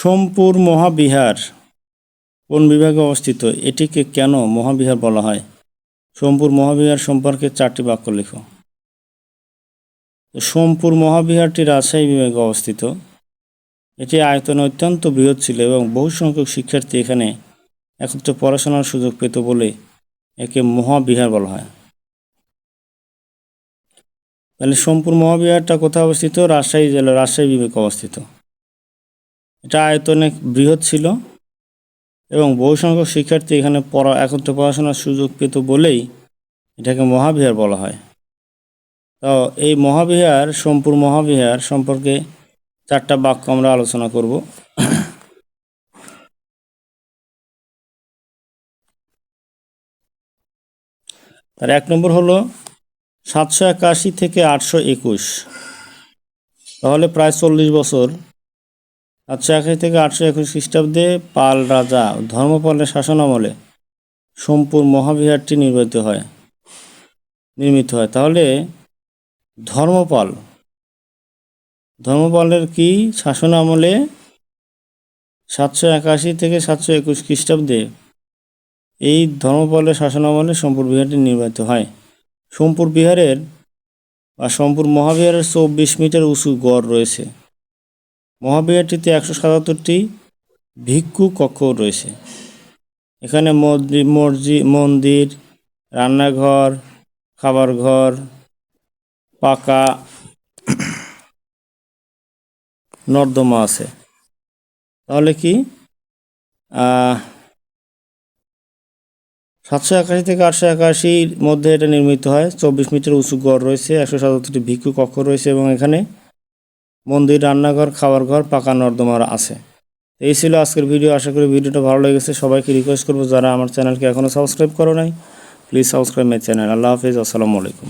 সোমপুর মহাবিহার কোন বিভাগে অবস্থিত? এটিকে কেন মহাবিহার বলা হয়? সোমপুর মহাবিহার সম্পর্কে চারটি বাক্য লেখো। সোমপুর মহাবিহারটি রাজশাহী বিভাগে অবস্থিত। এটি আয়তনে অত্যন্ত বৃহৎ ছিল এবং বহু সংখ্যক শিক্ষার্থী এখানে একত্রে পড়াশোনার সুযোগ পেত বলে একে মহাবিহার বলা হয়। তাহলে সোমপুর মহাবিহারটা কোথায় অবস্থিত? রাজশাহী জেলা রাজশাহী বিভাগে অবস্থিত। এটা আয়তনে বৃহৎ ছিল এবং বহু সংখ্যক শিক্ষার্থী এখানে পড়া, একত্রে পড়াশোনার সুযোগ পেত বলেই এটাকে মহাবিহার বলা হয়। তো এই মহাবিহার, সোমপুর মহাবিহার সম্পর্কে চারটা বাক্য আমরা আলোচনা করব। তার এক নম্বর হলো সাতশো একাশি থেকে আটশো একুশ। তাহলে প্রায় চল্লিশ বছর সাতশো একাশি থেকে আটশো একুশ খ্রিস্টাব্দে পাল রাজা ধর্মপালের শাসনামলে সোমপুর মহাবিহারটি নির্মিত হয় নির্মিত হয়। তাহলে ধর্মপাল, ধর্মপালের কি শাসন আমলে সাতশো একাশি থেকে সাতশো একুশ খ্রিস্টাব্দে এই ধর্মপালের শাসন আমলে সোমপুর বিহারটি নির্মিত হয়? সোমপুর বিহারের বা সোমপুর মহাবিহারের চব্বিশ মিটার উঁচু গড় রয়েছে। মহাবিহারটিতে একশো সাতাত্তরটি ভিক্ষু কক্ষ রয়েছে। এখানে মসজিদ মন্দির, রান্নাঘর খাবার ঘর পাকা নর্দমা আছে। তাহলে কি? সাতশো একাশি থেকে আটশো একাশির মধ্যে এটা নির্মিত হয়। চব্বিশ মিটার উঁচু গড় রয়েছে, একশো সাতাত্তরটি ভিক্ষু কক্ষ রয়েছে এবং এখানে মন্দির, রান্নাঘর, খাওয়ার ঘর, পাকা নর্দমার আছে। এই ছিল আজকের ভিডিও। আশা করি ভিডিওটা ভালো লেগেছে। সবাইকে রিকোয়েস্ট করব, যারা আমার চ্যানেলকে এখনও সাবস্ক্রাইব করো নাই প্লিজ সাবস্ক্রাইব মাই চ্যানেল আল্লাহ হাফিজ, আসসালামু আলাইকুম।